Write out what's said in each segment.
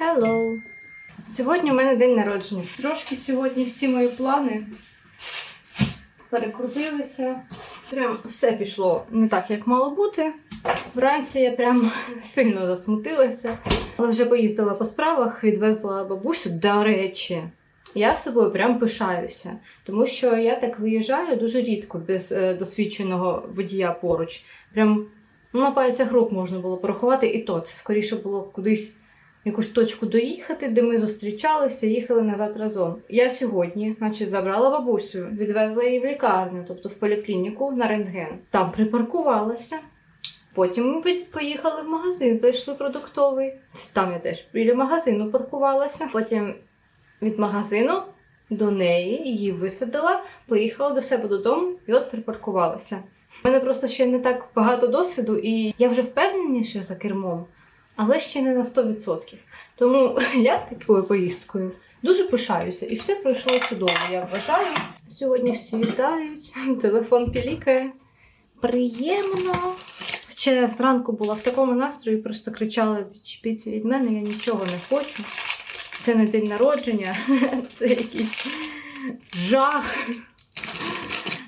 Hello! Сьогодні у мене день народження. Трошки сьогодні всі мої плани перекрутилися. Прям все пішло не так, як мало бути. Вранці я прям сильно засмутилася, але вже поїздила по справах, відвезла бабусю. До речі, я собою прям пишаюся, тому що я так виїжджаю дуже рідко без е, досвідченого водія поруч. Прям на пальцях рук можна було порахувати, і то це скоріше було кудись якусь точку доїхати, де ми зустрічалися, їхали назад разом. Я сьогодні, значить, забрала бабусю, відвезла її в лікарню, тобто в поліклініку на рентген. Там припаркувалася. Потім ми поїхали в магазин, зайшли продуктовий. Там я теж біля магазину паркувалася. Потім від магазину до неї її висадила, поїхала до себе додому і от припаркувалася. У мене просто ще не так багато досвіду, і я вже впевненіше за кермом, але ще не на 100%. Тому я такою поїздкою дуже пишаюся, і все пройшло чудово. Я вважаю. Сьогодні всі вітають, телефон пілікає. Приємно. Я зранку була в такому настрої, просто кричала відчепіться від мене, я нічого не хочу. Це не день народження, це якийсь жах.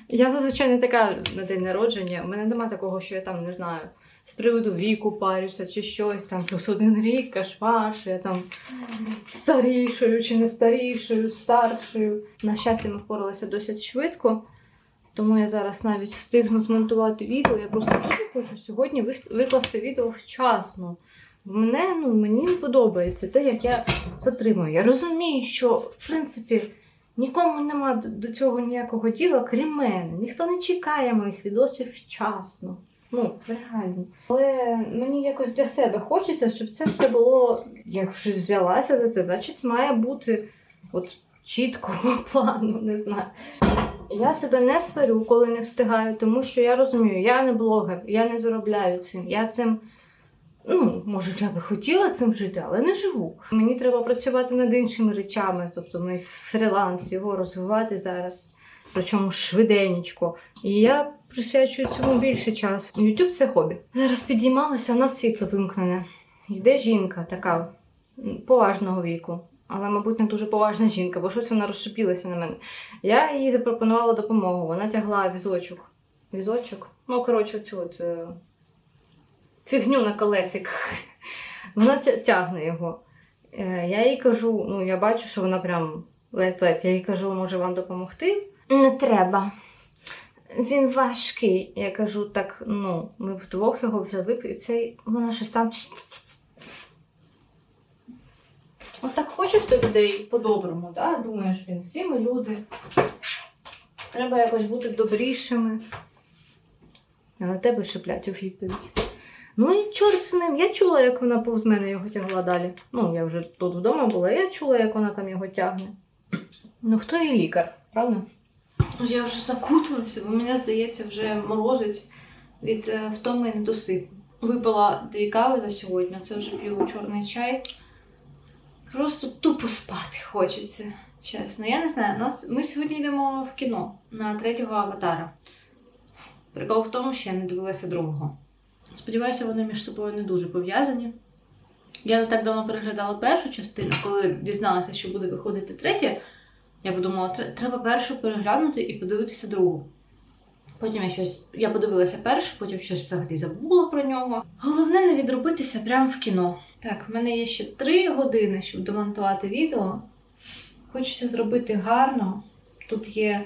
Я зазвичай не така на день народження. У мене нема такого, що я там не знаю. З приводу віку парюся чи щось там, плюс один рік, кашвар, що я там старішою чи не старішою, старшою. На щастя, ми впоралися досить швидко. Тому я зараз навіть встигну змонтувати відео. Я просто дуже хочу сьогодні викласти відео вчасно. Мене, ну, мені не подобається те, як я затримую. Я розумію, що в принципі нікому нема до цього ніякого діла, крім мене. Ніхто не чекає моїх відосів вчасно. Ну, реально. Але мені якось для себе хочеться, щоб це все було, як вже взялася за це, значить має бути от чітко по плану, не знаю. Я себе не сварю, коли не встигаю, тому що я розумію, я не блогер, я не заробляю цим. Я цим, ну, може, я би хотіла цим жити, але не живу. Мені треба працювати над іншими речами, тобто мій фріланс, його розвивати зараз, причому швиденечко. І я присвячую цьому більше часу. YouTube це хобі. Зараз підіймалася, у нас світло вимкнене. Йде жінка така поважного віку. Але, мабуть, не дуже поважна жінка, бо щось вона розшипілася на мене. Я їй запропонувала допомогу. Вона тягла візочок. Візочок? Ну, коротше, цю от е, фігню на колесиках. Вона тягне його. Е, Я їй кажу, ну я бачу, що вона прям ледь-ледь. Я їй кажу, може вам допомогти? Не треба. Він важкий. Я кажу, так, ну, ми вдвох його взяли, і цей вона щось там. Отак хочеш до людей по-доброму, да? думаєш, він всі ми люди. Треба якось бути добрішими. А на тебе шиплять у відповідь. Ну і чорт з ним. Я чула, як вона повз мене його тягла далі. Ну, я вже тут вдома була, я чула, як вона там його тягне. Ну, хто є лікар, правда? Я вже закуталася, бо мене, здається, вже морозить від е, втоми і недосипу. Випила дві кави за сьогодні, це вже п'ю чорний чай. Просто тупо спати хочеться, чесно. Я не знаю, нас... ми сьогодні йдемо в кіно на третього аватара. Прикол в тому, що я не дивилася другого. Сподіваюся, вони між собою не дуже пов'язані. Я не так давно переглядала першу частину, коли дізналася, що буде виходити третя. Я подумала, треба першу переглянути і подивитися другу. Потім я щось. Я подивилася першу, потім щось взагалі забула про нього. Головне не відробитися прямо в кіно. Так, в мене є ще три години, щоб домонтувати відео. Хочеться зробити гарно. Тут є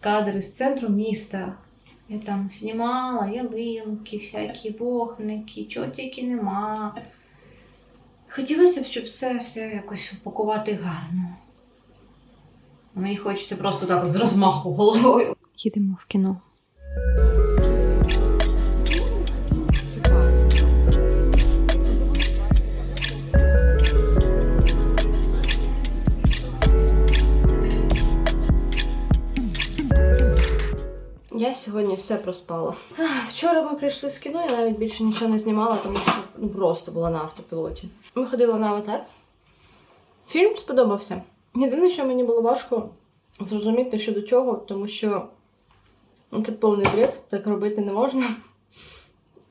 кадри з центру міста. Я там знімала ялинки, всякі вогники, чого тільки нема. Хотілося б, щоб це все якось упакувати гарно. Мені хочеться просто так от з розмаху головою. Їдемо в кіно. Я сьогодні все проспала. Вчора ми прийшли з кіно, я навіть більше нічого не знімала, тому що ну, просто була на автопілоті. Ми ходили на аватар. Фільм сподобався. Єдине, що мені було важко зрозуміти, що до чого, тому що ну, це повний бред, так робити не можна.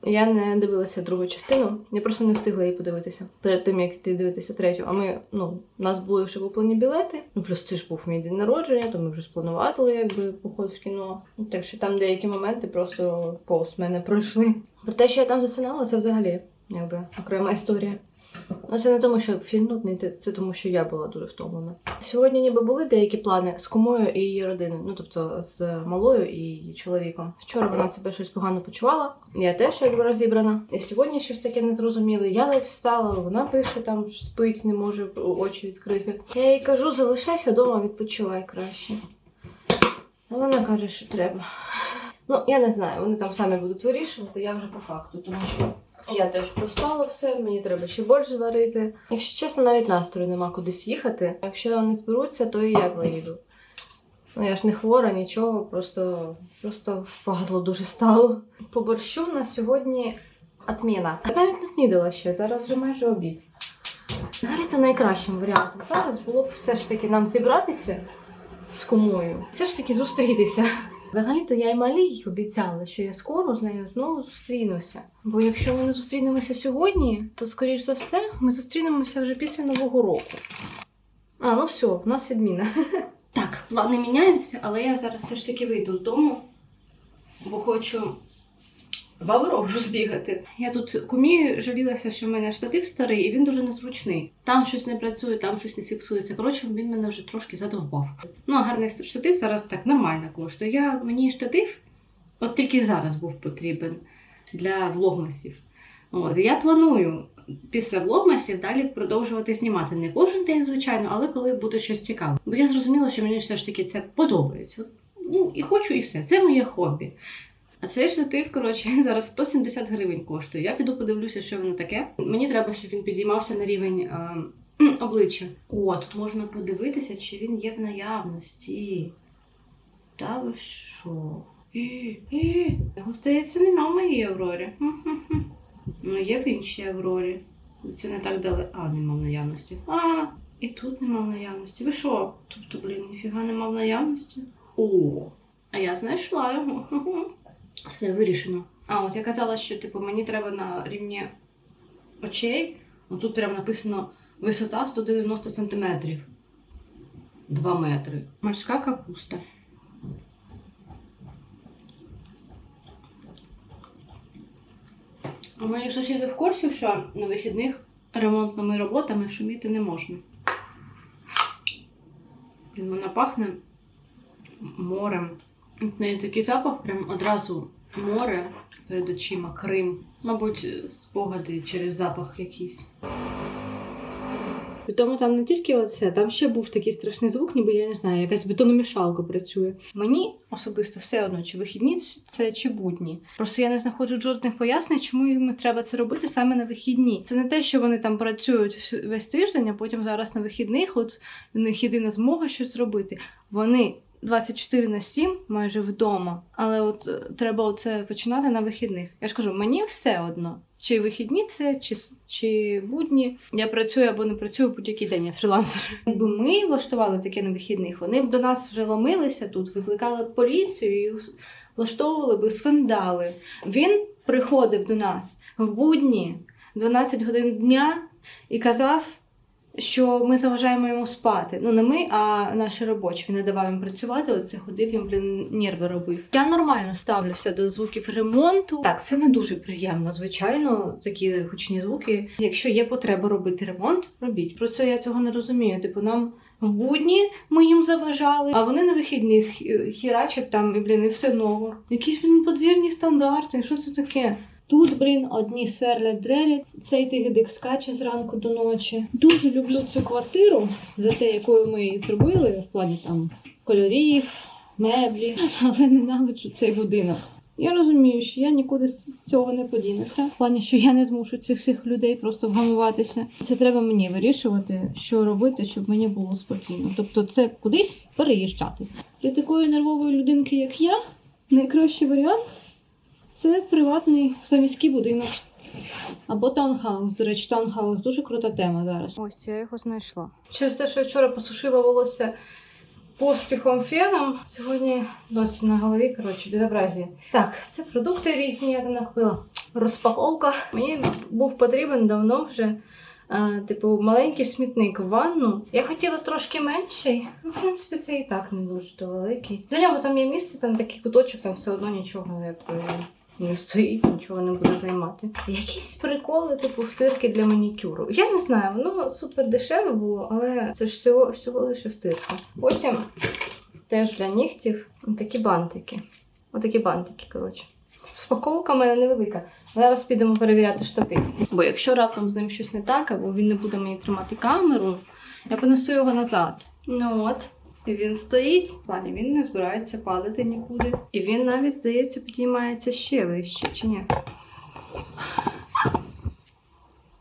Я не дивилася другу частину, я просто не встигла її подивитися перед тим, як ти дивитися третю. А ми, ну, у нас були вже куплені білети. Ну, плюс це ж був мій день народження, то ми вже спланували якби поход в кіно. Ну, Так що там деякі моменти просто повз мене пройшли. Про те, що я там засинала, це взагалі якби окрема історія. Ну, це не тому, що фільм нудний, це- тому, що я була дуже втомлена. Сьогодні ніби були деякі плани з кумою і її родиною, ну тобто з малою і її чоловіком. Вчора вона себе щось погано почувала. Я теж якби розібрана. І сьогодні щось таке незрозуміле. Я ледь встала, вона пише там, спить, не може очі відкрити. Я їй кажу, залишайся вдома, відпочивай краще. А вона каже, що треба. Ну, я не знаю, вони там самі будуть вирішувати, я вже по факту, тому що я теж проспала все, мені треба ще борщ зварити. Якщо чесно, навіть настрою нема кудись їхати. Якщо вони зберуться, то і я поїду. Ну, я ж не хвора, нічого, просто, просто впадло дуже стало. По борщу на сьогодні отміна. Я навіть не снідала ще, зараз вже майже обід. Взагалі то найкращим варіантом зараз було б все ж таки нам зібратися з кумою. Все ж таки зустрітися. Взагалі-то я й малій обіцяла, що я скоро з нею знову зустрінуся. Бо якщо ми не зустрінемося сьогодні, то скоріш за все ми зустрінемося вже після Нового року. А, ну все, у нас відміна. Так, плани міняються, але я зараз все ж таки вийду з дому, бо хочу в Аврору збігати. Я тут кумі жалілася, що в мене штатив старий, і він дуже незручний. Там щось не працює, там щось не фіксується. Коротше, він мене вже трошки задовбав. Ну, а гарний штатив зараз так нормально коштує. Я мені штатив от тільки зараз був потрібен для влогмасів. От, я планую після влогмасів далі продовжувати знімати не кожен день, звичайно, але коли буде щось цікаве. Бо я зрозуміла, що мені все ж таки це подобається. Ну і хочу, і все. Це моє хобі. А цей штатив, коротше, зараз 170 гривень коштує. Я піду подивлюся, що воно таке. Мені треба, щоб він підіймався на рівень е, обличчя. О, тут можна подивитися, чи він є в наявності. Та ви що? Його здається, нема в моїй Аврорі. Ну, є в іншій Аврорі. Це не так далеко. А, нема в наявності. А, і тут нема в наявності. Ви що? Тобто, блін, ніфіга нема в наявності. О, а я знайшла його. Все вирішено. А, от я казала, що типу мені треба на рівні очей. Тут прямо написано висота 190 сантиметрів. 2 метри. Морська капуста. А мої сусіди в курсі, що на вихідних ремонтними роботами шуміти не можна. Вона пахне морем. В неї такий запах, прям одразу море перед очима, Крим. Мабуть, спогади через запах якийсь. Тому там не тільки оце, там ще був такий страшний звук, ніби я не знаю, якась бетономішалка працює. Мені особисто все одно, чи вихідні це чи будні. Просто я не знаходжу жодних пояснень, чому їм треба це робити саме на вихідні. Це не те, що вони там працюють весь тиждень, а потім зараз на вихідних, от в них єдина змога щось зробити. Вони 24 на 7 майже вдома. Але от е, треба оце починати на вихідних. Я ж кажу, мені все одно. Чи вихідні це, чи, чи будні. Я працюю або не працюю будь-який день, я фрілансер. Якби ми влаштували таке на вихідних, вони б до нас вже ломилися тут, викликали поліцію і влаштовували б скандали. Він приходив до нас в будні 12 годин дня і казав, що ми заважаємо йому спати. Ну не ми, а наші робочі. Він не давав їм працювати. Оце ходив їм блін, нерви робив. Я нормально ставлюся до звуків ремонту. Так, це не дуже приємно, звичайно, такі гучні звуки. Якщо є потреба робити ремонт, робіть. Про це я цього не розумію. Типу, нам. В будні ми їм заважали, а вони на вихідних хі- хірачать там і блін, і все ново. Якісь блін подвірні стандарти. Що це таке? Тут, блін, одні сверлять дрелять, цей тигидик скаче зранку до ночі. Дуже люблю цю квартиру за те, якою ми її зробили, в плані там кольорів, меблі, але ненавиджу цей будинок. Я розумію, що я нікуди з цього не подінуся. В плані, що я не змушу цих всіх людей просто вгамуватися. Це треба мені вирішувати, що робити, щоб мені було спокійно. Тобто, це кудись переїжджати. Для такої нервової людинки, як я, найкращий варіант це приватний заміський будинок. Або таунхаус. До речі, таунхаус дуже крута тема зараз. Ось я його знайшла. Через те, що я вчора посушила волосся поспіхом феном. Сьогодні досі на голові, коротше, безобразія. Так, це продукти різні, я там накупила. Розпаковка. Мені був потрібен давно вже. е, Типу, маленький смітник в ванну. Я хотіла трошки менший. Ну, в принципі, це і так не дуже то великий. Для нього там є місце, там такий куточок, там все одно нічого якби не стоїть, нічого не буде займати. Якісь приколи, типу втирки для манікюру. Я не знаю, воно супер дешеве було, але це ж всього, всього лише втирка. Потім теж для нігтів такі бантики. Отакі бантики, коротше. Спаковка в мене невелика. Зараз підемо перевіряти штатив. Бо якщо раптом з ним щось не так, або він не буде мені тримати камеру, я понесу його назад. Ну от. І він стоїть, плані він не збирається падати нікуди. І він навіть, здається, підіймається ще вище, чи ні?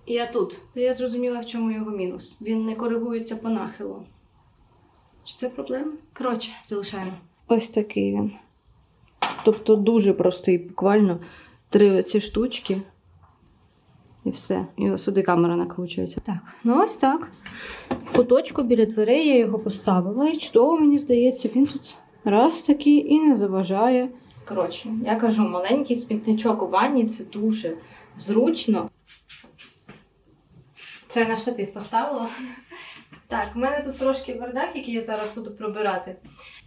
І я тут. Та я зрозуміла, в чому його мінус. Він не коригується по нахилу. Чи це проблема? Коротше, залишаємо. Ось такий він. Тобто дуже простий, буквально три ці штучки. І все. І сюди камера накручується. Так, ну ось так. В куточку біля дверей я його поставила. І чудово, мені здається, він тут раз такий і не заважає. Коротше, я кажу, маленький смітничок у ванні це дуже зручно. Це на штатив поставила. Так, в мене тут трошки бардак, який я зараз буду пробирати.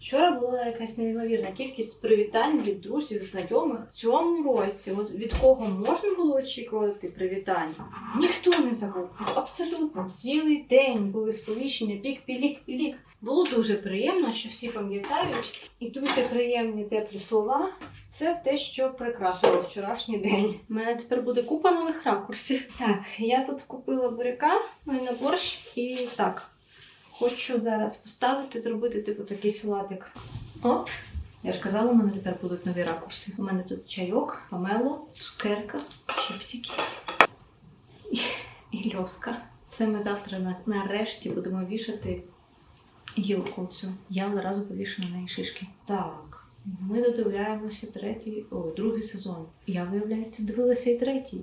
Вчора була якась неймовірна кількість привітань від друзів, знайомих. В цьому році, от від кого можна було очікувати привітань, ніхто не забув. Абсолютно цілий день були сповіщення пік, пілік, пілік. Було дуже приємно, що всі пам'ятають, і дуже приємні теплі слова. Це те, що прикрасило вчорашній день. У мене тепер буде купа нових ракурсів. Так, я тут купила буряка ну, і на борщ, і так. Хочу зараз поставити, зробити типу такий салатик. Оп! Я ж казала, у мене тепер будуть нові ракурси. У мене тут чайок, помело, цукерка, чіпсики і, і льоска. Це ми завтра нарешті будемо вішати гілку цю. Я одразу повішу на неї шишки. Так, ми додивляємося третій, о, другий сезон. Я, виявляється, дивилася і третій.